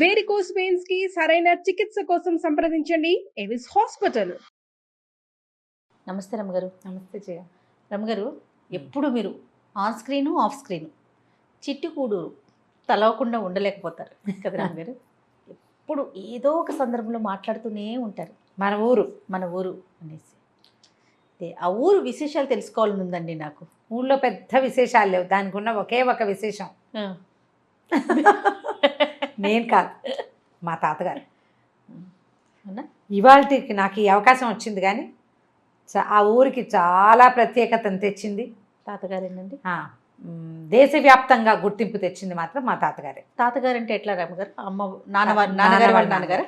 Varicose వెయిన్స్కి సరైన చికిత్స కోసం సంప్రదించండి. ఎవిస్ హాస్పిటల్ నమస్తే రమ్మగారు నమస్తే జయ. రమ్మగారు ఎప్పుడు మీరు on screen off screen? Chittigudur తలవకుండా ఉండలేకపోతారు. కదా రమ్మగారు ఎప్పుడు ఏదో ఒక సందర్భంలో మాట్లాడుతూనే ఉంటారు. మన ఊరు మన ఊరు అనేసి. ఆ ఊరు విశేషాలు తెలుసుకోవాలని ఉందండి నాకు. ఊళ్ళో పెద్ద విశేషాలు లేవు. దానికి ఉన్న ఒకే ఒక విశేషం. నేను కాదు. మా తాతగారు. ఇవాళకి నాకు ఈ అవకాశం వచ్చింది కానీ ఆ ఊరికి చాలా ప్రత్యేకతను తెచ్చింది. తాతగారేనండి దేశవ్యాప్తంగా గుర్తింపు తెచ్చింది మాత్రం మా తాతగారే. తాతగారు అంటే ఎట్లా రమ్మగారు? అమ్మ నాన్నవారి నాన్నగారు వాళ్ళ నాన్నగారు?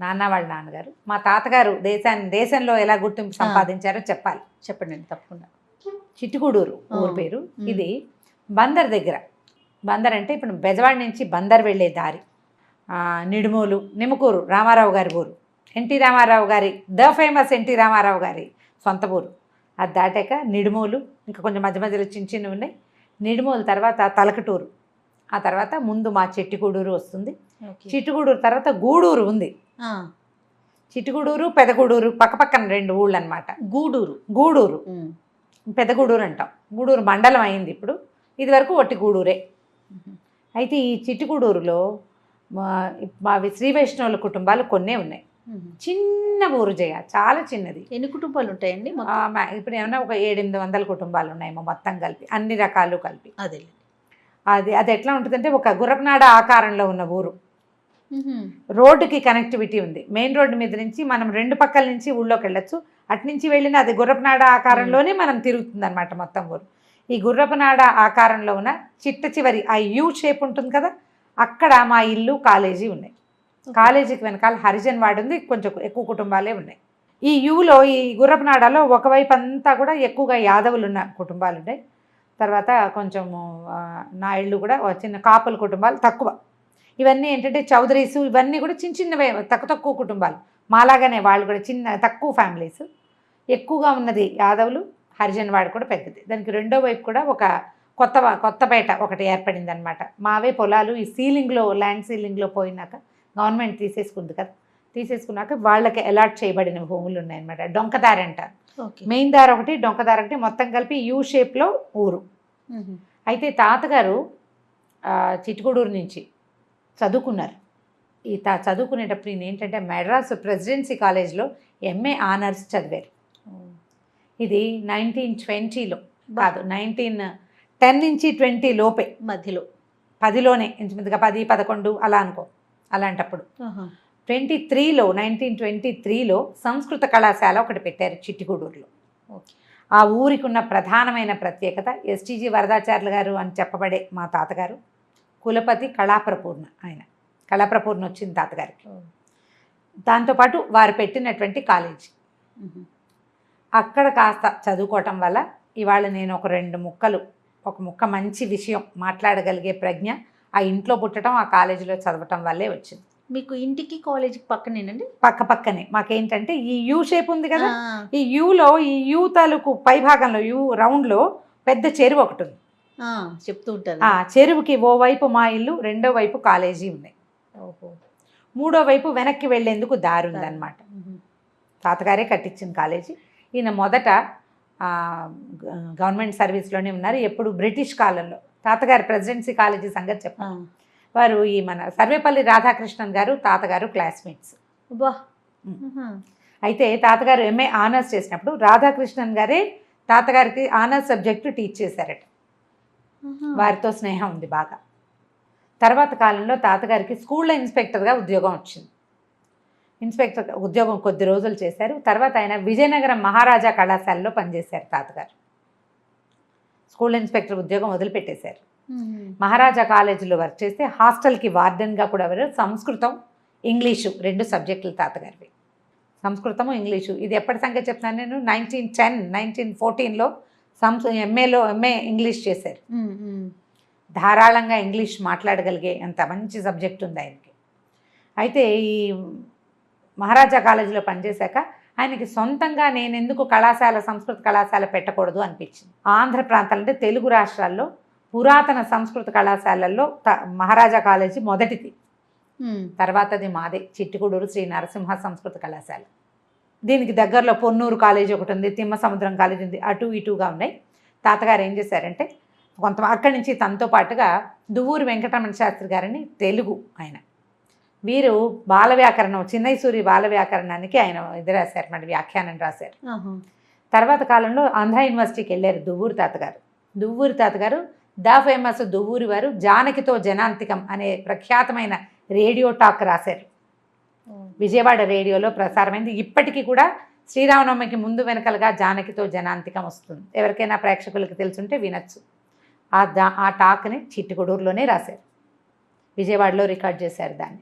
నాన్న వాళ్ళ నాన్నగారు. మా తాతగారు దేశాన్ని దేశంలో ఎలా గుర్తింపు సంపాదించారో చెప్పాలి. చెప్పండి తప్పకుండా. చిట్టుగూడూరు ఊరు. పేరు. ఇది బందర్ దగ్గర. బందర్ అంటే ఇప్పుడు బెజవాడ నుంచి బందర్ వెళ్ళే దారి. నిడుమూలు నిమ్మకూరు రామారావు గారి ఊరు. ఎన్టీ రామారావు గారి ద ఫేమస్ ఎన్టీ రామారావు గారి సొంత ఊరు. అది దాటాక నిడుమూలు ఇంకా కొంచెం మధ్య మధ్యలో చిన్న చిన్నవి ఉన్నాయి. నిడుమూలు తర్వాత తలకటూరు. ఆ తర్వాత ముందు మా చిట్టుగూడూరు వస్తుంది. చిట్టుగూడూరు తర్వాత గూడూరు ఉంది. చిట్టుగూడూరు పెదగూడూరు పక్కపక్కన రెండు ఊళ్ళు అనమాట గూడూరు. గూడూరు. పెదగూడూరు అంటాం. గూడూరు మండలం అయింది ఇప్పుడు. ఇది వరకు ఒట్టి గూడూరే. అయితే ఈ చిట్టుగూడూరులో మా శ్రీ వైష్ణవుల కుటుంబాలు కొన్నే ఉన్నాయి. చిన్న ఊరు జయ చాలా చిన్నది. ఎన్ని కుటుంబాలు ఉంటాయండి ఇప్పుడు ఏమన్నా ఒక ఏడెనిమిది వందల కుటుంబాలు ఉన్నాయేమో మొత్తం కలిపి అన్ని రకాలు కలిపి. అదే అది అది ఎట్లా ఉంటుందంటే ఒక గుర్రపునాడ ఆకారంలో ఉన్న ఊరు. రోడ్డుకి కనెక్టివిటీ ఉంది. మెయిన్ రోడ్డు మీద నుంచి మనం రెండు పక్కల నుంచి ఊళ్ళోకి వెళ్ళొచ్చు. అటు నుంచి వెళ్ళిన అది గుర్రపునాడ ఆకారంలోనే మనం తిరుగుతుంది అనమాట మొత్తం ఊరు. ఈ గుర్రపునాడ ఆకారంలో ఉన్న చిట్ట చివరి ఆ యూ షేప్ ఉంటుంది కదా అక్కడ మా ఇల్లు కాలేజీ ఉన్నాయి. కాలేజీకి వెనకాల హరిజన్ వాడు ఉంది కొంచెం ఎక్కువ కుటుంబాలే ఉన్నాయి. ఈ యూలో ఈ గుర్రపునాడలో ఒకవైపు అంతా కూడా ఎక్కువగా యాదవులు ఉన్న కుటుంబాలు ఉన్నాయి తర్వాత కొంచెము ఆ, నాయుళ్ళు కూడా చిన్న కాపుల కుటుంబాలు తక్కువ. ఇవన్నీ ఏంటంటే చౌదరీస్ ఇవన్నీ కూడా చిన్న చిన్నవే తక్కువ తక్కువ కుటుంబాలు. మాలాగానే వాళ్ళు కూడా చిన్న తక్కువ ఫ్యామిలీస్. ఎక్కువగా ఉన్నది యాదవులు హరిజన్ వాడు కూడా పెద్దది. దానికి రెండో వైపు కూడా ఒక కొత్త కొత్తపేట ఒకటి ఏర్పడింది అనమాట మావే పొలాలు ఈ సీలింగ్లో ల్యాండ్ సీలింగ్లో పోయినాక గవర్నమెంట్ తీసేసుకుంది కదా. తీసేసుకున్నాక వాళ్ళకి అలాట్ చేయబడిన భూములు ఉన్నాయన్నమాట. డొంకదారి అంటారు మెయిన్ దారి ఒకటి డొంకదారి ఒకటి మొత్తం కలిపి యూ షేప్లో ఊరు. అయితే తాతగారు చిట్టుగూడూరు నుంచి చదువుకున్నారు. ఈ తా చదువుకునేటప్పుడు ఈయన ఏంటంటే మెడ్రాస్ ప్రెసిడెన్సీ కాలేజ్లో ఎంఏ ఆనర్స్ చదివారు. ఇది నైన్టీన్ ట్వంటీలో కాదు నైన్టీన్ టెన్ నుంచి ట్వంటీ లోపే. మధ్యలో. పదిలోనే ఇంచుమించుగా పది పదకొండు అలా అనుకో అలాంటప్పుడు. ట్వంటీ త్రీలో నైన్టీన్ ట్వంటీ త్రీలో సంస్కృత కళాశాల ఒకటి పెట్టారు చిట్టిగూడూరులో. ఓకే. ఆ ఊరికి ఉన్న ప్రధానమైన ప్రత్యేకత ఎస్టీజీ వరదాచార్యులు గారు అని చెప్పబడే మా తాతగారు కులపతి కళాప్రపూర్ణ ఆయన. కళాప్రపూర్ణ వచ్చింది తాతగారికి. దాంతోపాటు వారు పెట్టినటువంటి కాలేజీ. అక్కడ కాస్త చదువుకోవటం వల్ల ఇవాళ నేను ఒక రెండు ముక్కలు ఒక ముక్క మంచి విషయం మాట్లాడగలిగే ప్రజ్ఞ ఆ ఇంట్లో పుట్టడం ఆ కాలేజీలో చదవటం వల్లే వచ్చింది. మీకు ఇంటికి కాలేజీకి పక్కనేనండి? పక్క పక్కనే. మాకేంటంటే ఈ యూ షేప్ ఉంది కదా ఈ యూలో ఈ యూ తాలూకు పై భాగంలో యూ రౌండ్లో పెద్ద చెరువు ఒకటి ఉంది. చెప్తూ ఉంటారు. ఆ చెరువుకి ఓ వైపు మా ఇల్లు రెండో వైపు కాలేజీ ఉన్నాయి మూడో వైపు వెనక్కి వెళ్ళేందుకు దారి ఉందన్నమాట. ఉహు. తాతగారే కట్టించిన కాలేజీ. ఈయన మొదట గవర్నమెంట్ సర్వీస్లోనే ఉన్నారు. ఎప్పుడు బ్రిటిష్ కాలంలో. తాతగారు ప్రెసిడెన్సీ కాలేజీ సంగతి ఆ, చెప్పారు వారు ఈ మన సర్వేపల్లి రాధాకృష్ణన్ గారు తాతగారు క్లాస్మేట్స్. అయితే తాతగారు ఎంఏ ఆనర్స్ చేసినప్పుడు రాధాకృష్ణన్ గారే తాతగారికి ఆనర్స్ సబ్జెక్టు టీచ్ చేశారట. వారితో స్నేహం ఉంది బాగా. తర్వాత కాలంలో తాతగారికి స్కూల్లో ఇన్స్పెక్టర్గా ఉద్యోగం వచ్చింది. ఇన్స్పెక్టర్ ఉద్యోగం కొద్ది రోజులు చేశారు. తర్వాత ఆయన విజయనగరం మహారాజా కళాశాలలో పనిచేశారు తాతగారు. స్కూల్ ఇన్స్పెక్టర్ ఉద్యోగం వదిలిపెట్టేశారు. మహారాజా కాలేజీలో వర్క్ చేస్తే హాస్టల్కి వార్డెన్గా కూడా ఎవరు సంస్కృతం ఇంగ్లీషు రెండు సబ్జెక్టులు తాతగారివి. సంస్కృతము ఇంగ్లీషు. ఇది ఎప్పటి సంగతి చెప్తున్నాను నేను? నైన్టీన్ టెన్ నైన్టీన్ ఫోర్టీన్లో సంస్ ఎంఏలో ఎంఏ ఇంగ్లీష్ చేశారు. ధారాళంగా ఇంగ్లీష్ మాట్లాడగలిగే అంత మంచి సబ్జెక్ట్ ఉంది ఆయనకి. అయితే ఈ మహారాజా కాలేజీలో పనిచేశాక ఆయనకి సొంతంగా నేను ఎందుకు కళాశాల సంస్కృత కళాశాల పెట్టకూడదు అనిపించింది. ఆంధ్ర ప్రాంతాలు అంటే తెలుగు రాష్ట్రాల్లో పురాతన సంస్కృత కళాశాలల్లో మహారాజా కాలేజీ మొదటిది. తర్వాతది మాదే చిట్టుకూడూరు శ్రీ నరసింహ సంస్కృత కళాశాల. దీనికి దగ్గరలో పొన్నూరు కాలేజ్ ఒకటి ఉంది తిమ్మ సముద్రం కాలేజ్ ఉంది అటు ఇటుగా ఉన్నాయి. తాతగారు ఏం చేశారంటే కొంత అక్కడి నుంచి తనతో పాటుగా దువ్వూరు వెంకటరమణ శాస్త్రి గారని తెలుగు ఆయన వీరు బాల వ్యాకరణం చిన్నైసూరి బాల వ్యాకరణానికి ఆయన ఇది రాశారు మన వ్యాఖ్యానం రాశారు. తర్వాత కాలంలో ఆంధ్ర యూనివర్సిటీకి వెళ్ళారు దువ్వూరు తాతగారు. దువ్వూరు తాతగారు ద ఫేమస్ దువ్వూరి వారు జానకితో జనాంతికం అనే ప్రఖ్యాతమైన రేడియో టాక్ రాశారు. విజయవాడ రేడియోలో ప్రసారమైంది. ఇప్పటికీ కూడా శ్రీరామనవమికి ముందు వెనకలుగా జానకితో జనాంతికం వస్తుంది. ఎవరికైనా ప్రేక్షకులకు తెలుసుంటే వినొచ్చు. ఆ దా ఆ టాక్ని చిట్టుకొడూరులోనే రాశారు. విజయవాడలో రికార్డ్ చేశారు దాన్ని.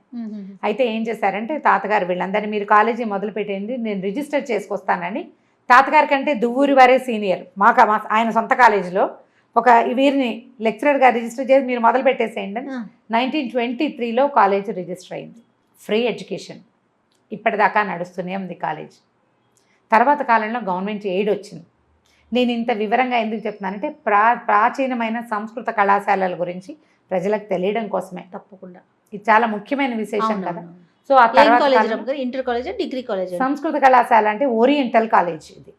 అయితే ఏం చేశారంటే తాతగారు వీళ్ళందరినీ మీరు కాలేజీ మొదలు పెట్టేయండి నేను రిజిస్టర్ చేసుకొస్తానని తాతగారి కంటే దువ్వూరి వారే సీనియర్. మాకు మా- ఆయన సొంత కాలేజీలో ఒక వీరిని లెక్చరర్గా రిజిస్టర్ చేసి మీరు మొదలు పెట్టేసేయండి అని. నైన్టీన్ ట్వంటీ త్రీలో కాలేజ్ రిజిస్టర్ అయింది. Free education. ఇప్పటిదాకా నడుస్తూనే ఉంది కాలేజ్. తర్వాత కాలంలో గవర్నమెంట్ ఎయిడ్ వచ్చింది. నేను ఇంత వివరంగా ఎందుకు చెప్తున్నానంటే ప్రా ప్రాచీనమైన సంస్కృత కళాశాలల గురించి ప్రజలకు తెలియడం కోసమే. తప్పకుండా. ఇది చాలా ముఖ్యమైన విశేషం కదా. సో ఆ తర్వాత ఇంటర్ కాలేజ్ డిగ్రీ కాలేజ్ సంస్కృత కళాశాల అంటే ఓరియంటల్ కాలేజ్ ఇది.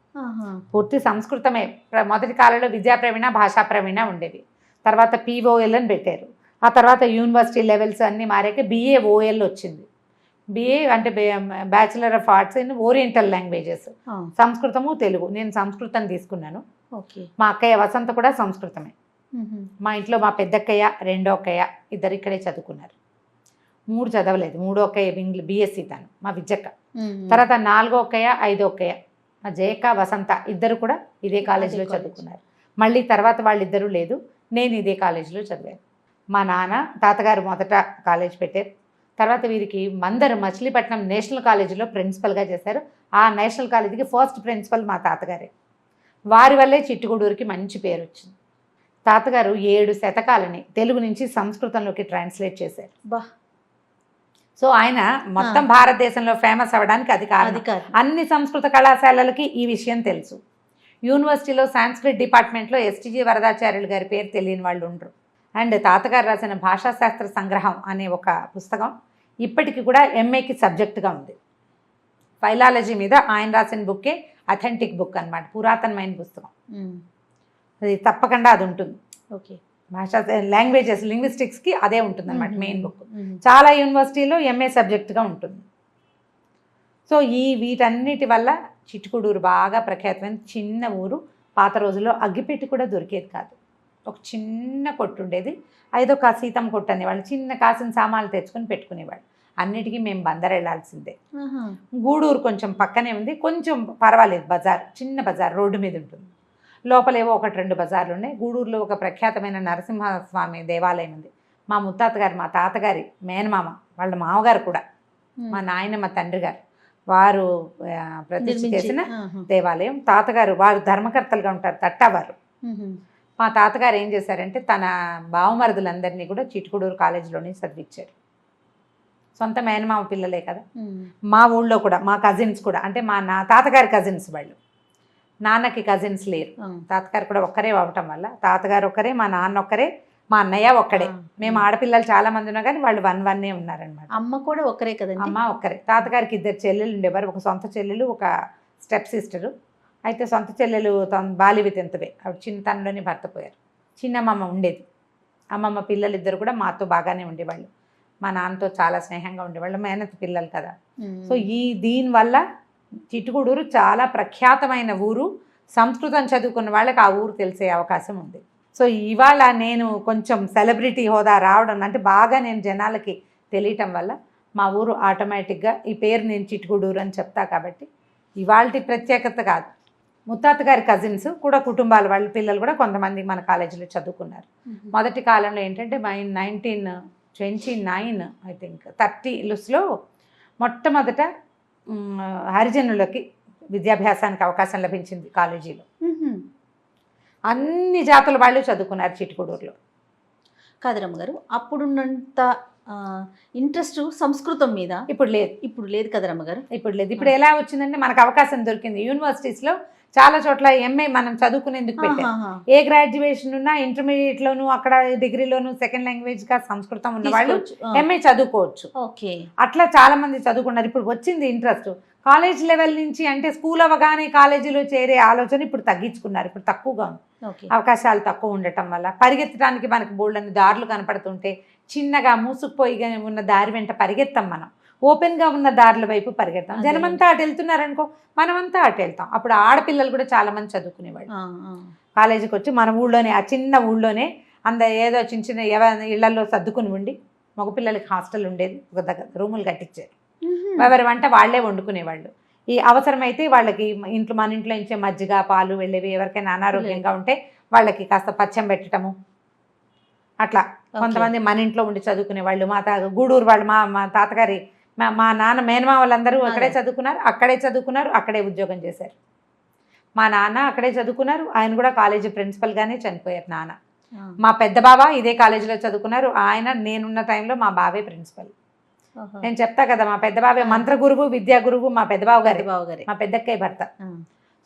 పూర్తి సంస్కృతమే. మొదటి కాలంలో విద్యా ప్రవీణ భాషా ప్రవీణ ఉండేవి. తర్వాత పీఓఎల్ అని పెట్టారు. ఆ తర్వాత యూనివర్సిటీ లెవెల్స్ అన్నీ మారాక బిఏ ఓఎల్ వచ్చింది. బిఏ అంటే bachelor of arts in oriental languages సంస్కృతము Telugu. నేను సంస్కృతం తీసుకున్నాను. మా అక్కయ్య వసంత కూడా సంస్కృతమే. మా ఇంట్లో మా పెద్దక్కయ్య రెండో అక్కయ్య ఇద్దరు ఇక్కడే చదువుకున్నారు. మూడు చదవలేదు. మూడో అక్కయ్య ఇంగ్లీష్ బీఎస్సీ తను మా విద్యక్క. తర్వాత నాలుగో ఒక్కయ్య ఐదో ఒక్కయ్య మా జయక్క వసంత ఇద్దరు కూడా ఇదే కాలేజీలో. చదువుకున్నారు. మళ్ళీ తర్వాత వాళ్ళిద్దరూ లేదు. నేను ఇదే కాలేజీలో చదివాను. మా నాన్న తాతగారు మొదట కాలేజ్ పెట్టారు. తర్వాత వీరికి మందరు మచిలీపట్నం నేషనల్ కాలేజీలో ప్రిన్సిపల్గా చేశారు. ఆ నేషనల్ కాలేజీకి ఫస్ట్ ప్రిన్సిపల్ మా తాతగారే. వారి వల్లే చిట్టుగూడూరుకి మంచి పేరు వచ్చింది తాతగారు ఏడు శతకాలని తెలుగు నుంచి సంస్కృతంలోకి ట్రాన్స్లేట్ చేశారు. బా. సో ఆయన మొత్తం భారతదేశంలో ఫేమస్ అవ్వడానికి అది కారణం. అధికారి అన్ని సంస్కృత కళాశాలలకి ఈ విషయం తెలుసు. యూనివర్సిటీలో సాంస్క్రిట్ డిపార్ట్మెంట్లో ఎస్టీజీ వరదాచార్యులు గారి పేరు తెలియని వాళ్ళు ఉండరు. అండ్ తాతగారు రాసిన భాషాశాస్త్ర సంగ్రహం అనే ఒక పుస్తకం ఇప్పటికి కూడా ఎంఏకి సబ్జెక్టుగా ఉంది. ఫైలాలజీ మీద ఆయన రాసిన బుక్కే అథెంటిక్ బుక్ అన్నమాట పురాతనమైన పుస్తకం. అది తప్పకుండా అది ఉంటుంది. ఓకే. భాషా లాంగ్వేజెస్ లింగ్విస్టిక్స్కి అదే ఉంటుంది అనమాట మెయిన్ బుక్. చాలా యూనివర్సిటీలో ఎంఏ సబ్జెక్టుగా ఉంటుంది. సో ఈ వీటన్నిటి వల్ల చిట్టుకుడూరు బాగా ప్రఖ్యాతమైన చిన్న ఊరు పాత రోజుల్లో అగ్గిపెట్టి కూడా దొరికేది కాదు. ఒక చిన్న కొట్టు ఉండేది. ఐదో కా సీతం కొట్టు అనేవాళ్ళు చిన్న కాసిన సామాన్లు తెచ్చుకొని పెట్టుకునేవాళ్ళు. అన్నిటికీ మేము బందర్ వెళ్ళాల్సిందే. ఆహా. గూడూరు కొంచెం పక్కనే ఉంది. కొంచెం పర్వాలేదు బజార్ చిన్న బజార్ రోడ్డు మీద ఉంటుంది. లోపలేవో ఒకటి రెండు బజార్లు ఉన్నాయి గూడూరులో ఒక ప్రఖ్యాతమైన నరసింహస్వామి దేవాలయం ఉంది మా ముత్తాత గారు మా తాతగారి మేనమామ వాళ్ళ మామగారు కూడా. మా నాయనమ్మ తండ్రి గారు వారు ప్రతిష్ఠ. చేసిన. దేవాలయం తాతగారు వారు ధర్మకర్తలుగా ఉంటారు తట్టవారు. మా తాతగారు ఏం చేశారంటే తన బావమరుదులందరినీ కూడా చిట్టుకుడూరు కాలేజీలోనే చదివించారు సొంత మేనమామ పిల్లలే కదా. మా ఊళ్ళో కూడా మా కజిన్స్ కూడా అంటే మా నా తాతగారి కజిన్స్ వాళ్ళు నాన్నకి కజిన్స్ లేరు. తాతగారు కూడా ఒక్కరే అవ్వటం వల్ల. తాతగారు ఒక్కరే మా నాన్న ఒక్కరే మా అన్నయ్య ఒక్కడే. మేము ఆడపిల్లలు చాలా మంది ఉన్నా కానీ వాళ్ళు వన్ వన్నే ఉన్నారనమాట అమ్మ కూడా ఒక్కరే కదండి? అమ్మ ఒక్కరే. తాతగారికి ఇద్దరు చెల్లెలు ఉండేవారు. ఒక సొంత చెల్లెలు ఒక స్టెప్ సిస్టరు అయితే సొంత చెల్లెలు తన బాలివి తెంతవే. ఆవిడ చిన్నతనంలోనే భర్త పోయారు. చిన్నమ్మమ్మ ఉండేది. అమ్మమ్మ పిల్లలు ఇద్దరు కూడా మాతో బాగానే ఉండేవాళ్ళు. మా నాన్నతో చాలా స్నేహంగా ఉండేవాళ్ళు. మేనత్ పిల్లలు కదా. సో ఈ దీనివల్ల చిట్టుగూడూరు చాలా ప్రఖ్యాతమైన ఊరు. సంస్కృతం చదువుకున్న వాళ్ళకి ఆ ఊరు తెలిసే అవకాశం ఉంది. సో ఇవాళ నేను కొంచెం సెలబ్రిటీ హోదా రావడం అంటే బాగా నేను జనాలకి తెలియటం వల్ల మా ఊరు ఆటోమేటిక్గా ఈ పేరు నేను చిట్టుగూడూరు అని చెప్తా కాబట్టి ఇవాళ ప్రత్యేకత కాదు. ముత్తాత గారి కజిన్స్ కూడా కుటుంబాల వాళ్ళ పిల్లలు కూడా కొంతమంది మన కాలేజీలో చదువుకున్నారు. మొదటి కాలంలో ఏంటంటే my nineteen twenty nine I think థర్టీలుస్లో మొట్టమొదట మ్, హరిజనులకి విద్యాభ్యాసానికి అవకాశం లభించింది కాలేజీలో. అన్ని జాతుల వాళ్ళు చదువుకున్నారు చిట్టుకూడూరులో. కాదు రమ్మగారు అప్పుడున్నంత ఇంట్రెస్ట్ సంస్కృతం మీద? ఇప్పుడు లేదు. ఇప్పుడు లేదు కదా రమ్మగారు ఇప్పుడు లేదు. ఇప్పుడు ఎలా వచ్చిందంటే మనకు అవకాశం దొరికింది. యూనివర్సిటీస్లో చాలా చోట్ల ఎంఏ మనం చదువుకునేందుకు ఆహాహా. ఏ గ్రాడ్యుయేషన్ ఉన్నా ఇంటర్మీడియట్ లోను అక్కడ డిగ్రీలోను సెకండ్ లాంగ్వేజ్గా సంస్కృతం ఉన్న వాళ్ళు. ఎంఏ చదువుకోవచ్చు. అట్లా చాలా మంది చదువుకున్నారు. ఇప్పుడు వచ్చింది ఇంట్రెస్ట్ కాలేజ్ లెవెల్ నుంచి అంటే స్కూల్ అవ్వగానే కాలేజీలో చేరే ఆలోచన ఇప్పుడు తగ్గించుకున్నారు. ఇప్పుడు తక్కువగా ఉంది. అవకాశాలు తక్కువ ఉండటం వల్ల. పరిగెత్తడానికి మనకు బోల్డని దారులు కనపడుతుంటే చిన్నగా మూసుకుపోయి ఉన్న దారి వెంట పరిగెత్తాం మనం. ఓపెన్గా ఉన్న దారుల వైపు పరిగెడతాం. జనమంతా అటు వెళ్తున్నారనుకో మనమంతా అటు వెళ్తాం. అప్పుడు ఆడపిల్లలు కూడా చాలా మంది చదువుకునేవాళ్ళు. కాలేజీకి వచ్చి మన ఊళ్ళోనే ఆ చిన్న ఊళ్ళోనే అంద ఏదో చిన్న చిన్న ఎవ ఇళ్ళలో సర్దుకుని ఉండి మగపిల్లలకి హాస్టల్ ఉండేది. ఒక దగ్గర రూములు కట్టించారు. ఎవరి వంట వాళ్ళే వండుకునేవాళ్ళు. ఈ అవసరమైతే వాళ్ళకి ఇంట్లో మన ఇంట్లో నుంచే మజ్జిగ పాలు వెళ్ళేవి ఎవరికైనా అనారోగ్యంగా ఉంటే వాళ్ళకి కాస్త పచ్చం పెట్టడము అట్లా. కొంతమంది మన ఇంట్లో ఉండి చదువుకునే వాళ్ళు మా తా గూడూరు వాళ్ళు మా మా తాతగారి మా మా నాన్న మేనమా వాళ్ళందరూ అక్కడే. చదువుకున్నారు అక్కడే చదువుకున్నారు అక్కడే ఉద్యోగం చేశారు మా నాన్న అక్కడే చదువుకున్నారు ఆయన కూడా కాలేజీ ప్రిన్సిపల్గానే చనిపోయారు నాన్న. మా పెద్ద బావ ఇదే కాలేజీలో చదువుకున్నారు ఆయన నేనున్న టైంలో మా బావే ప్రిన్సిపల్. నేను చెప్తా కదా మా పెద్ద బావే మంత్ర గురువు విద్యా గురువు మా పెద్ద బావ గారి బావ గారి మా పెద్దక్కయ్య భర్త.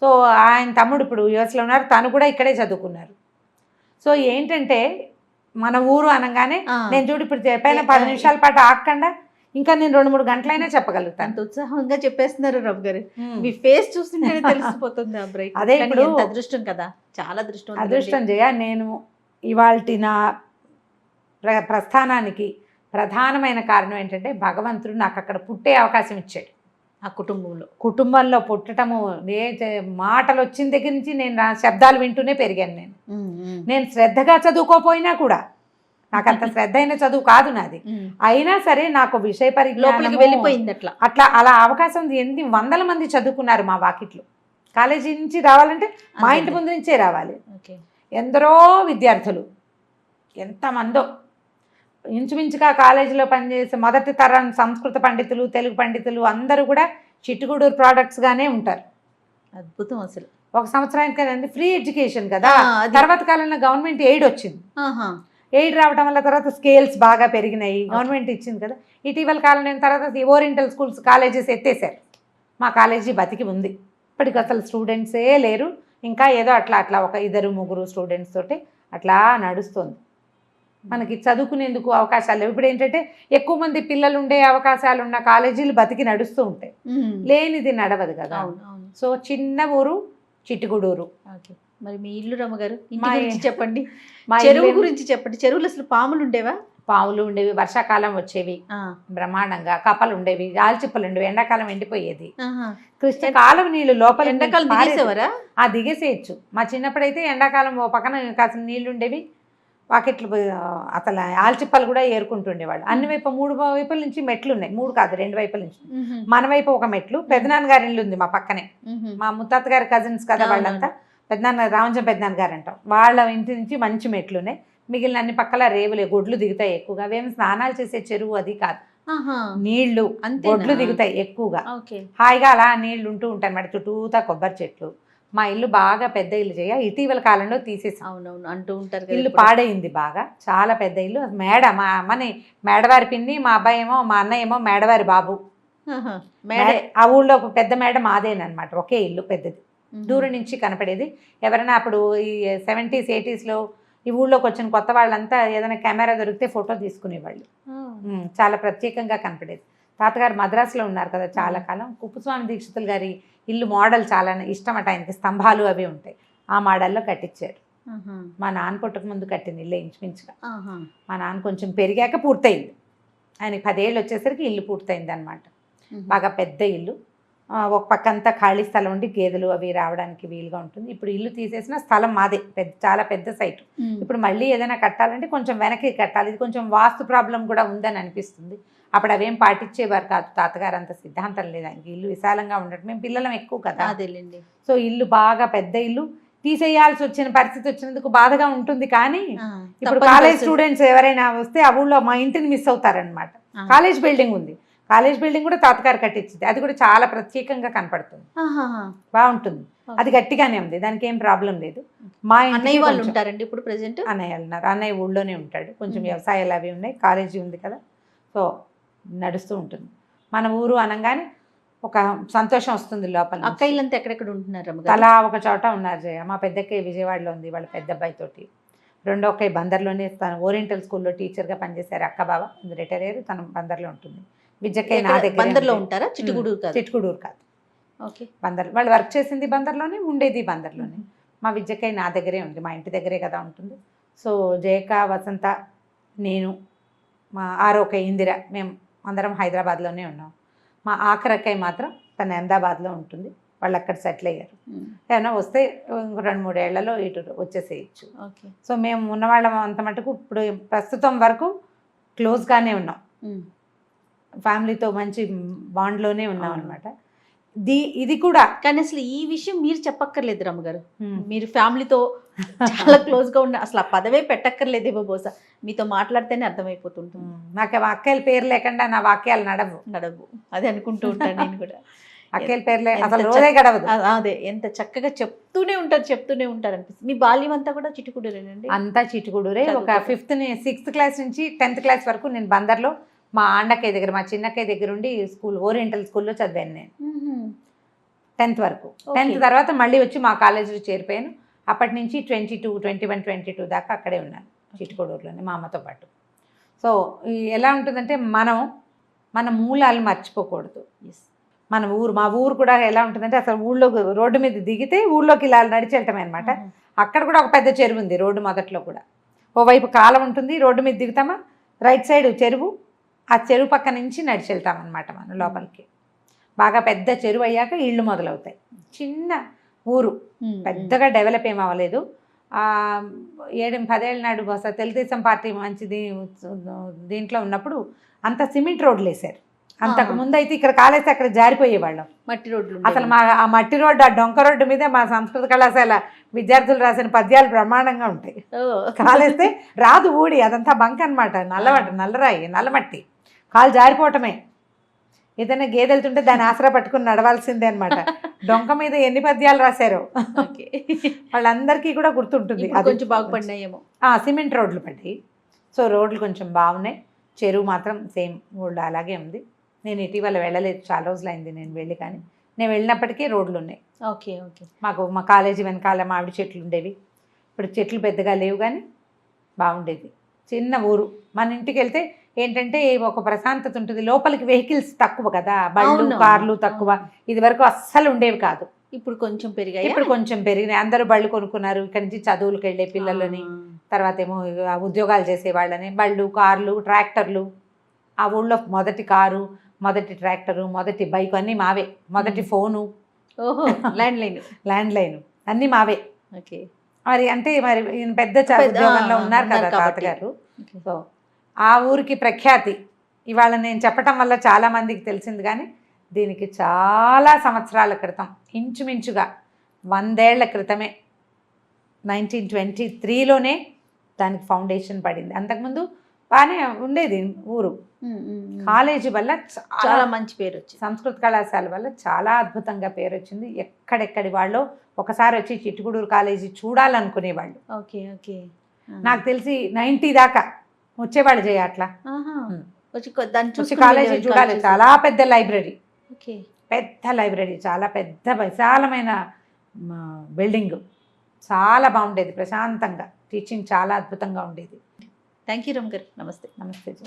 సో ఆయన తమ్ముడు ఇప్పుడు యుఎస్లో ఉన్నారు తను కూడా ఇక్కడే చదువుకున్నారు సో ఏంటంటే మన ఊరు అనగానే. నేను చూడు ఇప్పుడు చెప్పైన పది నిమిషాల పాటు ఆగకుండా ఇంకా నేను రెండు మూడు గంటలైనా చెప్పగలుగుతాను. అంత ఉత్సాహంగా చెప్పేస్తున్నారు రవి గారు. మీ ఫేస్ చూస్తుంటేనే తెలిసిపోతుంది బ్రేక్. అదే ఇప్పుడు- అదృష్టం కదా. చాలా అదృష్టం అదృష్టం జయ నేను ఇవాల్టి నా ప్ర ప్రస్థానానికి ప్రధానమైన కారణం ఏంటంటే భగవంతుడు నాకు అక్కడ పుట్టే అవకాశం ఇచ్చాడు. ఆ కుటుంబంలో. కుటుంబంలో పుట్టటము ఏ మాటలు వచ్చిన దగ్గర నుంచి నేను నా శబ్దాలు వింటూనే పెరిగాను నేను. నేను శ్రద్ధగా చదువుకోపోయినా కూడా నాకు అంత శ్రద్ధ అయిన చదువు కాదు నాది. అయినా సరే నాకు విషయ లోపలికి పరిజ్ఞానము వెళ్ళిపోయింది అట్లా అట్లా అలా అవకాశం ఉంది. ఎన్ని వందల మంది చదువుకున్నారు మా వాకిట్లో కాలేజీ నుంచి రావాలంటే మా ఇంటి. ముందు నుంచే రావాలి ఎందరో విద్యార్థులు ఎంతమందో ఇంచుమించుగా కాలేజీలో పనిచేసే మొదటి తరం సంస్కృత పండితులు తెలుగు పండితులు అందరూ కూడా చిట్టుగూడూరు ప్రోడక్ట్స్గానే ఉంటారు అద్భుతం అసలు ఒక సంవత్సరానికి కదండి ఫ్రీ ఎడ్యుకేషన్ కదా. తర్వాత కాలంలో గవర్నమెంట్ ఎయిడ్ వచ్చింది. ఎయిడ్ రావడం వల్ల తర్వాత స్కేల్స్ బాగా పెరిగినాయి. గవర్నమెంట్ ఇచ్చింది కదా. ఇటీవల కాలం అయిన తర్వాత ఓరియంటల్ స్కూల్స్ కాలేజెస్ ఎత్తేసారు మా కాలేజీ బతికి ఉంది. ఇప్పటికి అసలు స్టూడెంట్సే లేరు. ఇంకా ఏదో అట్లా అట్లా ఒక ఇద్దరు ముగ్గురు స్టూడెంట్స్ తోటి అట్లా నడుస్తుంది. మనకి చదువుకునేందుకు అవకాశాలు లేవు. ఇప్పుడు ఏంటంటే ఎక్కువ మంది పిల్లలు ఉండే అవకాశాలు ఉన్న కాలేజీలు బతికి నడుస్తూ ఉంటాయి. లేనిది నడవదు కదా. సో చిన్న ఊరు చిట్టుగుడూరు మరి మీ ఇల్లు రమ్మగారు. ఇంటి మా గురించి చెప్పండి. మా చెరువు గురించి చెప్పండి. చెరువులు అసలు పాములు ఉండేవా? పావులు ఉండేవి వర్షాకాలం వచ్చేవి బ్రహ్మాండంగా కప్పలు ఉండేవి ఆల్చిప్పలు ఉండేవి ఎండాకాలం ఎండిపోయేది. కృష్ణ కాలం నీళ్ళు లోపల ఎండాకాలం. దిగేసేవారా? ఆ దిగేసేయచ్చు. మా చిన్నప్పుడైతే ఎండాకాలం ఓ పక్కన కాసిన నీళ్ళు ఉండేవి. వాకిట్లు ఆ, అసలు ఆల్చిప్పలు కూడా ఏరుకుంటుండేవాళ్ళు. అన్ని వైపు మూడు వైపుల నుంచి మెట్లు ఉన్నాయి. మూడు కాదు రెండు వైపుల నుంచి. మన వైపు ఒక మెట్లు. పెద్దనాన్న గారి ఇల్లు ఉంది మా పక్కనే. మా ముత్తాత గారి కజిన్స్ కదా. వాళ్ళంతా. పెద్దనాన్న రామంజం పెద్దనాన్న గారు అంటాం వాళ్ళ ఇంటి నుంచి మంచి మెట్లు ఉన్నాయి మిగిలిన అన్ని పక్కల రేవులే గొడ్లు దిగుతాయి ఎక్కువగా. అవేమి స్నానాలు చేసే చెరువు అది కాదు. నీళ్ళు? గొడ్లు దిగుతాయి ఎక్కువగా. హాయిగా అలా నీళ్ళు ఉంటూ ఉంటాయి మరి చుట్టూతా కొబ్బరి చెట్లు. మా ఇల్లు బాగా పెద్ద ఇల్లు చేయ. ఇటీవల కాలంలో తీసేసాం. అవునవును అంటూ ఉంటారు ఇల్లు. పాడైంది బాగా. చాలా పెద్ద ఇల్లు. మేడ. మా అమ్మని మేడవారి పిన్ని మా అబ్బాయి ఏమో మా అన్నయ్య ఏమో మేడవారి బాబు. మేడే ఆ ఊళ్ళో ఒక పెద్ద మేడ మాదేనమాట ఒకే ఇల్లు పెద్దది. దూరం నుంచి కనపడేది. ఎవరైనా అప్పుడు ఈ సెవెంటీస్ ఎయిటీస్లో ఈ ఊళ్ళోకి వచ్చిన కొత్త వాళ్ళంతా ఏదైనా కెమెరా దొరికితే ఫోటో తీసుకునేవాళ్ళు. చాలా ప్రత్యేకంగా కనపడేది. తాతగారు మద్రాసులో ఉన్నారు కదా చాలా కాలం. కుప్పుస్వామి దీక్షితులు గారి ఇల్లు మోడల్ చాలా ఇష్టం అట ఆయనకి. స్తంభాలు అవి ఉంటాయి. ఆ మోడల్లో కట్టించారు. మా నాన్న పుట్టక ముందు కట్టిన ఇల్లు ఇంచుమించుగా. మా నాన్న కొంచెం పెరిగాక పూర్తయింది. ఆయనకి పదేళ్ళు వచ్చేసరికి ఇల్లు పూర్తయింది అనమాట. బాగా పెద్ద ఇల్లు. ఒక పక్క అంతా ఖాళీ స్థలం ఉండి గేదెలు అవి రావడానికి వీలుగా ఉంటుంది. ఇప్పుడు ఇల్లు తీసేసిన స్థలం మాదే పెద్ద చాలా పెద్ద సైట్. ఇప్పుడు మళ్ళీ ఏదైనా కట్టాలంటే కొంచెం వెనక్కి కట్టాలి. ఇది కొంచెం వాస్తు ప్రాబ్లం కూడా ఉందని అనిపిస్తుంది. అప్పుడు అవేం పాటించేవారు కాదు. తాతగారు అంత సిద్ధాంతం లేదు. ఆయనకి ఇల్లు విశాలంగా ఉండటం మేము పిల్లలం ఎక్కువ కదా. అదేలేండి. సో ఇల్లు బాగా పెద్ద ఇల్లు. తీసేయాల్సి వచ్చిన పరిస్థితి వచ్చినందుకు బాధగా ఉంటుంది కానీ ఇప్పుడు కాలేజ్. స్టూడెంట్స్ ఎవరైనా వస్తే ఆ ఊళ్ళో మా ఇంటిని మిస్ అవుతారనమాట. కాలేజ్ బిల్డింగ్ ఉంది. కాలేజ్ బిల్డింగ్ కూడా తాతగారు కట్టించింది. అది కూడా చాలా ప్రత్యేకంగా కనపడుతుంది. బాగుంటుంది. అది గట్టిగానే ఉంది. దానికి ఏం ప్రాబ్లం లేదు. మా అన్నయ్య వాళ్ళు ఉంటారండి ఇప్పుడు ప్రెసెంట్ అన్నయ్య ఉన్నారు. అన్నయ్య ఊళ్ళోనే ఉంటాడు. కొంచెం. వ్యవసాయాలు అవి ఉన్నాయి. కాలేజీ ఉంది కదా. సో నడుస్తూ ఉంటుంది. మన ఊరు అనగానే ఒక సంతోషం వస్తుంది లోపల నుంచి. అక్కయ్యలంతా ఎక్కడెక్కడ ఉంటున్నారు తలా ఒక చోట ఉన్నారు జయ. మా పెద్దక్కయ్య విజయవాడలో ఉంది వాళ్ళ పెద్ద అబ్బాయి తోటి. రెండో అక్కయ్య బందర్లోనే తను ఓరియంటల్ స్కూల్లో టీచర్గా పనిచేశారు అక్క బావ. రిటైర్ అయ్యారు. తను బందర్లో ఉంటుంది. విజయక్కయ్య నా? దగ్గర బందర్లో ఉంటారా? చిట్టుగూడు కాదు. కాదు. ఓకే. బందర్ వాళ్ళు వర్క్ చేసింది బందర్లోనే ఉండేది బందర్లోనే. మా విద్యకై నా దగ్గరే ఉంది మా ఇంటి దగ్గరే కదా ఉంటుంది. సో జయక వసంత నేను మా ఆరోక ఇందిర మేము అందరం హైదరాబాద్లోనే ఉన్నాం. మా ఆఖరక్కయ్య మాత్రం తను అహ్మదాబాద్లో ఉంటుంది. వాళ్ళు అక్కడ సెటిల్ అయ్యారు. ఏమైనా వస్తే ఇంకో రెండు మూడేళ్ళలో ఇటు వచ్చేసేయచ్చు. ఓకే. సో మేము ఉన్నవాళ్ళం అంత మటుకు ఇప్పుడు ప్రస్తుతం వరకు క్లోజ్గానే ఉన్నాం. ఫ్యామిలీతో మంచి బాండ్లోనే ఉన్నాం అనమాట దీ ఇది కూడా. కానీ అసలు ఈ విషయం మీరు చెప్పక్కర్లేదు రమ్మగారు మీరు ఫ్యామిలీతో చాలా క్లోజ్గా ఉన్న అసలు ఆ పదవే పెట్టక్కర్లేదేమో బహుశా. మీతో మాట్లాడితేనే అర్థమైపోతుంటుంది. నాకు అక్కయ్యల పేరు లేకుండా నా వాక్యాలు నడవు. నడవు. అదే అనుకుంటూ ఉంటాను నేను కూడా. అక్కయ్యల పేరు లే ఎంత అసలు రోజే గడవదు. అదే ఎంత చక్కగా చెప్తూనే ఉంటారు చెప్తూనే ఉంటారు అనిపిస్తుంది మీ బాల్యం అంతా కూడా చిట్టుకుడేనండి అంతా చిటుకుడురే. ఒక. ఫిఫ్త్ సిక్స్త్ క్లాస్ నుంచి టెన్త్ క్లాస్ వరకు నేను బందర్లో మా ఆండక్కయ్య దగ్గర మా చిన్నక్కయ్య దగ్గర ఉండి స్కూల్ ఓరియంటల్ స్కూల్లో చదివాను నేను. టెన్త్ వరకు. టెన్త్ తర్వాత మళ్ళీ వచ్చి మా కాలేజీలో చేరిపోయాను. అప్పటి నుంచి twenty two twenty one twenty two దాకా అక్కడే ఉన్నాను చిట్టుకోడూరులోనే మా అమ్మతో పాటు. సో ఎలా ఉంటుందంటే మనం మన మూలాలు మర్చిపోకూడదు. మన ఊరు మా ఊరు కూడా ఎలా ఉంటుందంటే అసలు ఊళ్ళో రోడ్డు మీద దిగితే ఊళ్ళోకి ఇలా నడిచి వెళ్ళటమే అనమాట అక్కడ కూడా ఒక పెద్ద చెరువు ఉంది రోడ్డు మొదట్లో కూడా. ఓవైపు కాలం ఉంటుంది రోడ్డు మీద దిగుతామా? రైట్ సైడ్ చెరువు ఆ చెరువు పక్క నుంచి నడిచి వెళ్తామన్నమాట మనం లోపలికి. బాగా పెద్ద చెరువు అయ్యాక ఇళ్ళు మొదలవుతాయి. చిన్న ఊరు. పెద్దగా డెవలప్ ఏం అవ్వలేదు. ఏడు పదేళ్ళ నాడు బహుశా తెలుగుదేశం పార్టీ మంచిది దీంట్లో ఉన్నప్పుడు అంత సిమెంట్ రోడ్లు వేశారు అంతకు. ముందు అయితే ఇక్కడ కాలేస్తే అక్కడ జారిపోయేవాళ్ళం. మట్టి రోడ్లు అసలు మా ఆ మట్టి రోడ్డు ఆ డొంక రోడ్డు మీదే మా సంస్కృత కళాశాల విద్యార్థులు రాసిన పద్యాలు బ్రహ్మాండంగా ఉంటాయి. కాలేస్తే రాదు ఊడి అదంతా బంక్ అనమాట నల్లమట్టి నల్లరాయి నల్లమట్టి. కాలు జారిపోవటమే. ఏదైనా గేదె వెళ్తుంటే దాన్ని ఆసరా పట్టుకుని నడవాల్సిందే అనమాట డొంక మీద ఎన్ని పద్యాలు రాశారో. ఓకే. వాళ్ళందరికీ కూడా గుర్తుంటుంది. కొంచెం బాగుపడినాయేమో ఆ, సిమెంట్ రోడ్లు పడ్డాయి. సో రోడ్లు కొంచెం బాగున్నాయి. చెరువు మాత్రం సేమ్ ఊళ్ళో అలాగే ఉంది. నేను ఇటీవల వెళ్ళలేదు. చాలా రోజులు అయింది నేను వెళ్ళి కానీ. నేను వెళ్ళినప్పటికీ రోడ్లు ఉన్నాయి. Okay okay. మాకు మా కాలేజీ వెనకాల మామిడి చెట్లు ఉండేవి. ఇప్పుడు చెట్లు పెద్దగా లేవు కానీ బాగుండేది. చిన్న ఊరు. మన ఇంటికి వెళ్తే ఏంటంటే ఒక ప్రశాంతత ఉంటుంది. లోపలికి వెహికల్స్ తక్కువ కదా. బళ్ళు. కార్లు తక్కువ. ఇది వరకు అస్సలు ఉండేవి కాదు. ఇప్పుడు కొంచెం పెరిగాయి? ఇప్పుడు కొంచెం పెరిగినాయి. అందరూ బళ్ళు కొనుక్కున్నారు. ఇక్కడి నుంచి చదువులకు వెళ్ళే పిల్లలని తర్వాత ఏమో ఉద్యోగాలు చేసే వాళ్ళని బళ్ళు కార్లు ట్రాక్టర్లు. ఆ ఊళ్ళో మొదటి కారు మొదటి ట్రాక్టరు మొదటి బైక్ అన్నీ మావే. మొదటి. ఫోను. ఓహో ల్యాండ్ లైన్ ల్యాండ్ లైన్ అన్నీ మావే. ఓకే. మరి అంటే మరి పెద్ద ఉద్యోగంలో ఉన్నారు కదా. తాతగారు. సో ఆ ఊరికి ప్రఖ్యాతి. ఇవాళ నేను చెప్పటం వల్ల చాలా మందికి తెలిసింది కానీ దీనికి చాలా సంవత్సరాల క్రితం ఇంచుమించుగా వందేళ్ళ క్రితమే నైన్టీన్ ట్వంటీ త్రీలోనే దానికి ఫౌండేషన్ పడింది. అంతకుముందు బాగానే ఉండేది ఊరు. కాలేజీ వల్ల చాలా చాలా మంచి పేరు వచ్చింది. సంస్కృత కళాశాల వల్ల చాలా అద్భుతంగా పేరు వచ్చింది. ఎక్కడెక్కడి వాళ్ళు ఒకసారి వచ్చి చిట్టుకుడూరు కాలేజీ చూడాలనుకునేవాళ్ళు. Okay okay. నాకు తెలిసి నైంటీ దాకా వచ్చేవాళ్ళు చేయ అట్లా. వచ్చి దాన్ని కాలేజీ చూడాలి. చాలా పెద్ద లైబ్రరీ. పెద్ద లైబ్రరీ. చాలా పెద్ద విశాలమైన బిల్డింగ్. చాలా బాగుండేది ప్రశాంతంగా. టీచింగ్ చాలా అద్భుతంగా ఉండేది. థ్యాంక్ యూ రమ్ గారు నమస్తే నమస్తే జీ